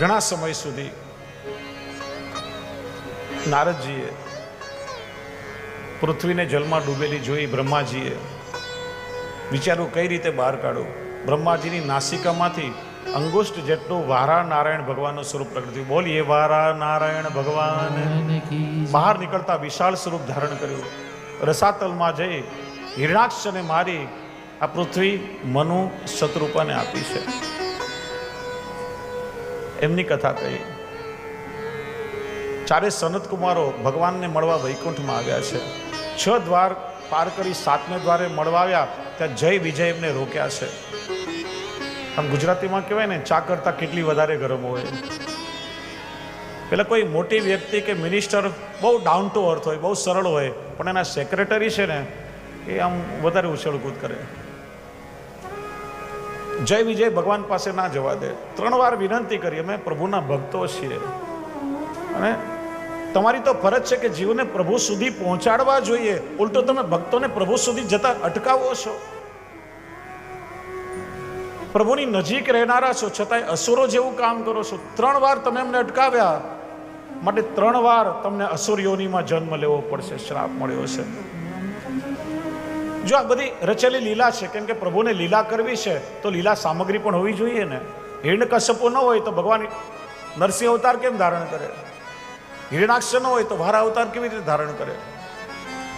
ઘણા સમય સુધી નારદજીએ પૃથ્વીને જલમાં ડૂબેલી જોઈ બ્રહ્માજીએ વિચાર્યું કઈ રીતે બહાર કાઢું? બ્રહ્માજીની નાસિકામાંથી અંગુષ્ઠ જેટલું વારા નારાયણ ભગવાનનું સ્વરૂપ પ્રગટ થયું. બોલીએ વારા નારાયણ ભગવાન. બહાર નીકળતા વિશાળ સ્વરૂપ ધારણ કર્યું. રસાતલમાં જઈ હિરણાક્ષને મારી આ પૃથ્વી મનુ શત્રુપાને આપી છે. એમની કથા કહી. ચારે સનત કુમારો ભગવાનને મળવા વૈકુંઠમાં આવ્યા છે. છ દ્વાર પાર કરી સાતમે દ્વારે મળવા આવ્યા, ત્યાં જય વિજય એમને રોક્યા છે. આમ ગુજરાતીમાં કહેવાય ને, ચા કરતાં કેટલી વધારે ગરમ હોય. પેલા કોઈ મોટી વ્યક્તિ કે મિનિસ્ટર બહુ ડાઉન ટુ અર્થ હોય, બહુ સરળ હોય, પણ એના સેક્રેટરી છે ને, એ આમ વધારે ઉછળકૂદ કરે. જય વિજય, ભગવાન પાસે ના જવા દે. ત્રણ વાર વિનંતી કરી, અમે પ્રભુના ભક્તો છીએ. અને તમારી તો ફરજ છે કે જીવને પ્રભુ સુધી પહોંચાડવા જોઈએ. ઉલટો તમે ભક્તોને પ્રભુ સુધી જતા અટકાવો છો. પ્રભુની નજીક રહેનારા છો, છતાંય અસુરો જેવું કામ કરો છો. ત્રણ વાર તમે એમને અટકાવ્યા. માટે ત્રણ વાર તમને અસુરીઓનીમાં જન્મ લેવો પડશે, શ્રાપ મળ્યો છે જો આ બધી રચેલી લીલા છે, કેમ કે પ્રભુને લીલા કરવી છે, તો લીલા સામગ્રી પણ હોવી જોઈએ ને. હિરણ કશ્યપો ન હોય તો ભગવાન નરસિંહ અવતાર કેમ ધારણ કરે? હિરણાક્ષ ન હોય તો ભારા અવતાર કેવી રીતે ધારણ કરે?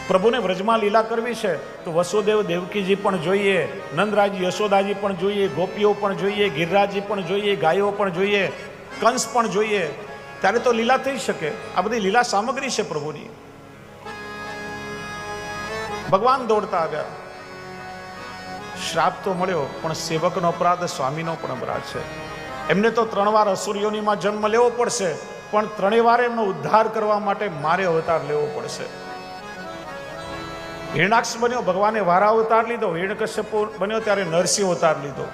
પ્રભુને વ્રજમાં લીલા કરવી છે, તો વસુદેવ દેવકીજી પણ જોઈએ, નંદરાજી યશોદાજી પણ જોઈએ, ગોપીઓ પણ જોઈએ ગિરરાજી પણ જોઈએ, ગાયો પણ જોઈએ, કંસ પણ જોઈએ. ત્યારે તો લીલા થઈ શકે. આ બધી લીલા સામગ્રી છે પ્રભુની. ભગવાન દોડતા આવ્યા. શ્રાપ તો મળ્યો, પણ સેવકનો અપરાધ સ્વામીનો પણ અપરાધ છે. એમને તો ત્રણ વાર અસુરીઓનીમાં જન્મ લેવો પડશે, પણ ત્રણેય વાર એમનો ઉદ્ધાર કરવા માટે મારે અવતાર લેવો પડશે. હિરણાક્ષ બન્યો, ભગવાને વારા અવતાર લીધો, હિરણકશ્યપ બન્યો, ત્યારે નરસિંહ અવતાર લીધો.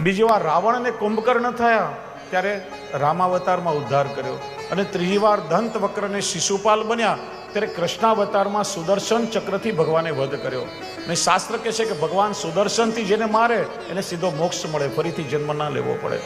બીજી વાર રાવણ અને કુંભકર્ણ થયા, ત્યારે રામાવતારમાં ઉદ્ધાર કર્યો. અને ત્રીજી વાર દંત વક્ર અને શિશુપાલ બન્યા ત્યારે કૃષ્ણાવતારમાં સુદર્શન ચક્રથી ભગવાને વધ કર્યો. અને શાસ્ત્ર કહે છે કે ભગવાન સુદર્શનથી જેને મારે, એને સીધો મોક્ષ મળે, ફરીથી જન્મ ના લેવો પડે.